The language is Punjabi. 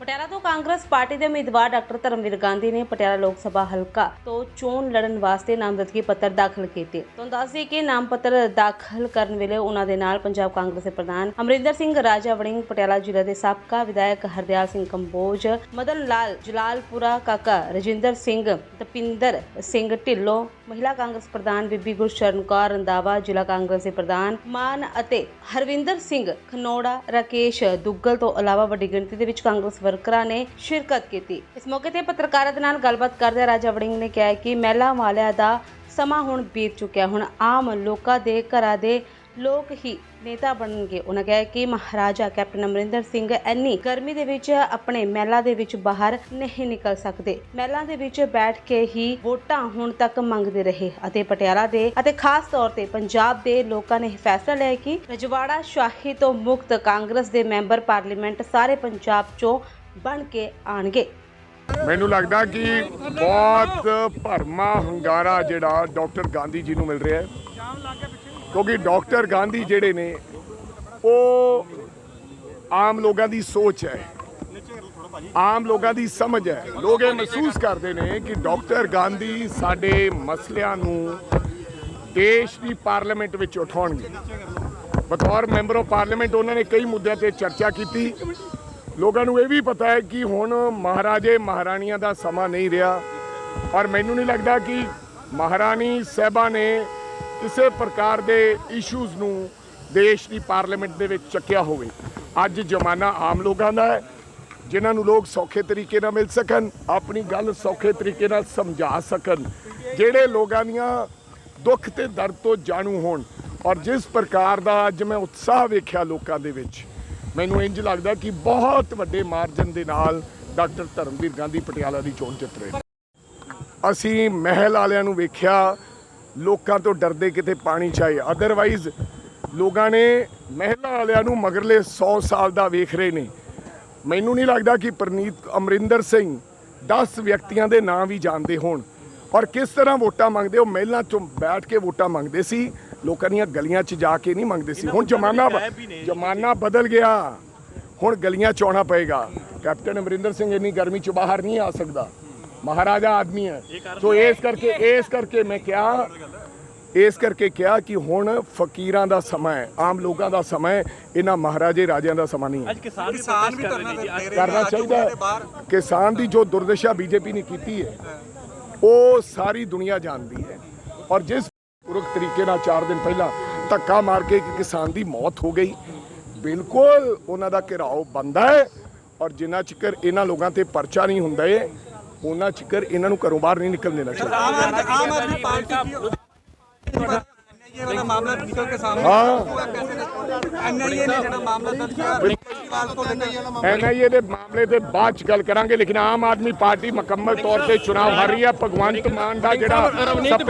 ਪਟਿਆਲਾ ਤੋਂ ਕਾਂਗਰਸ ਪਾਰਟੀ ਦੇ ਉਮੀਦਵਾਰ ਡਾਕਟਰ ਧਰਮਵੀਰ ਗਾਂਧੀ ਨੇ ਪਟਿਆਲਾ ਲੋਕ ਸਭਾ ਹਲਕਾ ਤੋਂ ਚੋਣ ਲੜਨ ਵਾਸਤੇ ਨਾਮਜ਼ਦਗੀ ਪੱਤਰ ਦਾਖਲ ਕੀਤੇ। ਤੁਹਾਨੂੰ ਦੱਸ ਦਈਏ ਕਿ ਨਾਮ ਪੱਤਰ ਦਾਖਲ ਕਰਨ ਵੇਲੇ ਉਹਨਾਂ ਦੇ ਨਾਲ ਪੰਜਾਬ ਕਾਂਗਰਸ ਦੇ ਪ੍ਰਧਾਨ ਅਮਰਿੰਦਰ ਸਿੰਘ ਰਾਜਾ ਵੜਿੰਗ ਪਟਿਆਲਾ ਜ਼ਿਲ੍ਹੇ ਦੇ ਸਾਬਕਾ ਵਿਧਾਇਕ ਹਰਦਿਆਲ ਸਿੰਘ ਕੰਬੋਜ, ਮਦਨ ਲਾਲ, ਜਲਾਲਪੁਰਾ ਕਾਕਾ ਰਜਿੰਦਰ ਸਿੰਘ ਤਪਿੰਦਰ ਸਿੰਘ ਢਿੱਲੋਂ, ਮਹਿਲਾ ਕਾਂਗਰਸ ਪ੍ਰਧਾਨ ਬੀਬੀ ਗੁਰਸ਼ਰਨ ਕੌਰ ਰੰਦਾਵਾ ਜ਼ਿਲ੍ਹਾ ਕਾਂਗਰਸ ਦੇ ਪ੍ਰਧਾਨ ਮਾਨ ਅਤੇ ਹਰਵਿੰਦਰ ਸਿੰਘ ਖਨੋੜਾ, ਰਾਕੇਸ਼ ਦੁੱਗਲ ਤੋਂ ਇਲਾਵਾ ਵੱਡੀ ਗਿਣਤੀ ਦੇ ਵਿੱਚ ਕਾਂਗਰਸ ਵਰਕਰਾਂ ਨੇ ਸ਼ਿਰਕਤ ਕੀਤੀ। ਇਸ ਮੌਕੇ ਤੇ ਪੱਤਰਕਾਰਾਂ ਦੇ ਨਾਲ ਗੱਲਬਾਤ ਕਰਦਿਆਂ ਰਾਜਾ ਵੜਿੰਗ ਨੇ ਕਿਹਾ ਕਿ ਮਹਿਲਾ ਵਾਲਿਆਂ ਦਾ ਸਮਾਂ ਹੁਣ ਬੀਤ ਚੁੱਕਿਆ। ਹੁਣ ਆਮ ਲੋਕਾਂ ਦੇ ਘਰਾਂ ਦੇ ਲੋਕ ਹੀ ਨੇਤਾ ਬਣਨਗੇ। ਉਹਨਾਂ ਕਿਹਾ ਕਿ ਮਹਾਰਾਜਾ ਕੈਪਟਨ ਅਮਰਿੰਦਰ ਸਿੰਘ ਐਨੀ ਗਰਮੀ ਦੇ ਵਿੱਚ ਆਪਣੇ ਮਹਿਲਾ ਦੇ ਵਿੱਚ ਬਾਹਰ ਨਹੀਂ ਨਿਕਲ ਸਕਦੇ। ਮਹਿਲਾ ਦੇ ਵਿੱਚ ਬੈਠ ਕੇ ਹੀ ਵੋਟਾਂ ਹੁਣ ਤੱਕ ਮੰਗਦੇ ਰਹੇ ਅਤੇ ਪਟਿਆਲਾ ਦੇ ਅਤੇ ਖਾਸ ਤੌਰ ਤੇ ਪੰਜਾਬ ਦੇ ਲੋਕਾਂ ਨੇ ਫੈਸਲਾ ਲਿਆ ਕਿ ਰਜਵਾੜਾ ਸ਼ਾਹੀ ਤੋਂ ਮੁਕਤ ਕਾਂਗਰਸ ਦੇ ਮੈਂਬਰ ਪਾਰਲੀਮੈਂਟ ਸਾਰੇ ਪੰਜਾਬ ਚੋਂ ਬਣ ਕੇ ਆਣਗੇ। ਮੈਨੂੰ ਲੱਗਦਾ ਕਿ ਬਹੁਤ ਭਰਮਾ ਹੰਗਾਰਾ ਜਿਹੜਾ ਡਾਕਟਰ ਗਾਂਧੀ ਜੀ ਨੂੰ ਮਿਲ ਰਿਹਾ ਹੈ। ਕਿਉਂਕਿ ਡਾਕਟਰ ਗਾਂਧੀ ਜਿਹੜੇ ਨੇ, ਉਹ ਆਮ ਲੋਕਾਂ ਦੀ ਸੋਚ ਹੈ। ਆਮ ਲੋਕਾਂ ਦੀ ਸਮਝ ਹੈ। ਲੋਕ ਇਹ ਮਹਿਸੂਸ ਕਰਦੇ ਨੇ ਕਿ ਡਾਕਟਰ ਗਾਂਧੀ ਸਾਡੇ ਮਸਲਿਆਂ ਨੂੰ ਦੇਸ਼ ਦੀ ਪਾਰਲੀਮੈਂਟ ਵਿੱਚ ਉਠਾਉਣਗੇ। ਬਤੌਰ ਮੈਂਬਰ ਆਫ ਪਾਰਲੀਮੈਂਟ ਉਹਨਾਂ ਨੇ ਕਈ ਮੁੱਦਿਆਂ ਤੇ ਚਰਚਾ ਕੀਤੀ। ਲੋਕਾਂ ਨੂੰ ਇਹ ਵੀ ਪਤਾ ਹੈ ਕਿ ਹੁਣ ਮਹਾਰਾਜੇ ਮਹਾਰਾਣੀਆਂ ਦਾ ਸਮਾਂ ਨਹੀਂ ਰਿਹਾ। ਔਰ ਮੈਨੂੰ ਨਹੀਂ ਲੱਗਦਾ ਕਿ ਮਹਾਰਾਣੀ ਸਾਹਿਬਾ ਨੇ ਕਿਸੇ ਪ੍ਰਕਾਰ ਦੇ ਇਸ਼ੂਜ਼ ਨੂੰ ਦੇਸ਼ ਦੀ ਪਾਰਲੀਮੈਂਟ ਦੇ ਵਿੱਚ ਚੱਕਿਆ ਹੋਵੇ। ਅੱਜ ਜ਼ਮਾਨਾ ਆਮ ਲੋਕਾਂ ਦਾ ਹੈ, ਜਿਨ੍ਹਾਂ ਨੂੰ ਲੋਕ ਸੌਖੇ ਤਰੀਕੇ ਨਾਲ ਮਿਲ ਸਕਣ, ਆਪਣੀ ਗੱਲ ਸੌਖੇ ਤਰੀਕੇ ਨਾਲ ਸਮਝਾ ਸਕਣ। ਜਿਹੜੇ ਲੋਕਾਂ ਦੀਆਂ ਦੁੱਖ ਤੇ ਦਰਦ ਤੋਂ ਜਾਣੂ ਹੋਣ, ਔਰ ਜਿਸ ਪ੍ਰਕਾਰ ਦਾ ਅੱਜ ਮੈਂ ਉਤਸ਼ਾਹ ਵੇਖਿਆ ਲੋਕਾਂ ਦੇ ਵਿੱਚ ਮੈਨੂੰ ਇੰਜ ਲੱਗਦਾ ਕਿ ਬਹੁਤ ਵੱਡੇ ਮਾਰਜਨ ਦੇ ਨਾਲ ਡਾਕਟਰ ਧਰਮਵੀਰ ਗਾਂਧੀ ਪਟਿਆਲਾ ਦੀ ਚੋਣ ਜਿੱਤ ਰਹੇ ਅਸੀਂ ਮਹਿਲ ਵਾਲਿਆਂ ਨੂੰ ਵੇਖਿਆ, ਲੋਕਾਂ ਤੋਂ ਡਰਦੇ ਕਿਤੇ ਪਾਣੀ ਚਾਹੇ ਅਦਰਵਾਈਜ਼ ਲੋਕਾਂ ਨੇ ਮਹਿਲਾ ਵਾਲਿਆਂ ਨੂੰ ਮਗਰਲੇ 100 ਸਾਲ ਦਾ ਵੇਖ ਰਹੇ ਨੇ। ਮੈਨੂੰ ਨਹੀਂ ਲੱਗਦਾ ਕਿ ਪ੍ਰਨੀਤ ਅਮਰਿੰਦਰ ਸਿੰਘ 10 ਵਿਅਕਤੀਆਂ ਦੇ ਨਾਂ ਵੀ ਜਾਣਦੇ ਹੋਣ। ਔਰ ਕਿਸ ਤਰ੍ਹਾਂ ਵੋਟਾਂ ਮੰਗਦੇ ਉਹ ਮਹਿਲਾਂ ਚੋਂ ਬੈਠ ਕੇ ਵੋਟਾਂ ਮੰਗਦੇ ਸੀ। ਲੋਕਾਂ ਦੀਆਂ ਗਲੀਆਂ 'ਚ ਜਾ ਕੇ ਨਹੀਂ ਮੰਗਦੇ ਸੀ। ਹੁਣ ਜ਼ਮਾਨਾ ਜ਼ਮਾਨਾ ਬਦਲ ਗਿਆ। ਹੁਣ ਗਲੀਆਂ 'ਚ ਆਉਣਾ ਪਏਗਾ। ਕੈਪਟਨ ਅਮਰਿੰਦਰ ਸਿੰਘ ਇੰਨੀ ਗਰਮੀ 'ਚ ਬਾਹਰ ਨਹੀਂ ਆ ਸਕਦਾ। ਮਹਾਰਾਜਾ ਆਦਮੀ ਹੈ। ਸੋ ਇਸ ਕਰਕੇ ਇਸ ਕਰਕੇ ਮੈਂ ਕਿਹਾ ਇਸ ਕਰਕੇ ਕਿਹਾ ਕਿ ਹੁਣ ਫਕੀਰਾਂ ਦਾ ਸਮਾਂ ਹੈ ਆਮ ਲੋਕਾਂ ਦਾ ਸਮਾਂ ਹੈ ਇਹਨਾਂ ਮਹਾਰਾਜੇ ਰਾਜਿਆਂ ਦਾ ਸਮਾਂ ਨਹੀਂ ਹੈ। ਅੱਜ ਕਿਸਾਨ ਵੀ ਕਿਸਾਨ ਕਰਨਾ ਚਾਹੀਦਾ ਕਿਸਾਨ ਦੀ ਜੋ ਦੁਰਦਸ਼ਾ ਬੀਜੇਪੀ ਨੇ ਕੀਤੀ ਹੈ ਉਹ ਸਾਰੀ ਦੁਨੀਆ ਜਾਣਦੀ ਹੈ। ਔਰ ਜਿਸ ਪੁਰਖ ਤਰੀਕੇ ਨਾਲ 4 ਦਿਨ ਪਹਿਲਾਂ ਧੱਕਾ ਮਾਰ ਕੇ ਇੱਕ ਕਿਸਾਨ ਦੀ ਮੌਤ ਹੋ ਗਈ। ਬਿਲਕੁਲ ਉਹਨਾਂ ਦਾ ਘਿਰਾਓ ਬੰਦਾ ਹੈ ਔਰ ਜਿੰਨਾ ਚਿਕਰ ਇਹਨਾਂ ਲੋਕਾਂ ਤੇ ਪਰਚਾ ਨਹੀਂ ਹੁੰਦਾ ਏ ਉਹਨਾਂ ਚਿਕਰ ਇਹਨਾਂ ਨੂੰ ਘਰੋਂ ਬਾਹਰ ਨਹੀਂ ਨਿਕਲਣ ਦੇਣਾ ਚਾਹੀਦਾ ਆਮ ਆਦਮੀ ਆਮ ਆਦਮੀ ਪਾਰਟੀ ਕੀ ਐਨਆਈਏ ਵਾਲਾ ਮਾਮਲਾ ਨਿਕਲ ਕੇ ਸਾਹਮਣੇ ਹਾਂ। ਐਨਆਈਏ ਨੇ ਜਿਹੜਾ ਮਾਮਲਾ ਦਰਜ ਐਨਆਈਏ ਦੇ ਮਾਮਲੇ ਤੇ ਬਾਅਦ ਚ ਗੱਲ ਕਰਾਂਗੇ ਲੇਕਿਨ ਆਮ ਆਦਮੀ ਪਾਰਟੀ ਮੁਕੰਮਲ ਤੌਰ ਤੇ ਚੁਣਾਵ ਹਾਰ ਰਹੀ ਹੈ। ਭਗਵੰਤ ਮਾਨ ਦਾ ਜਿਹੜਾ ਸੁਪਨਾ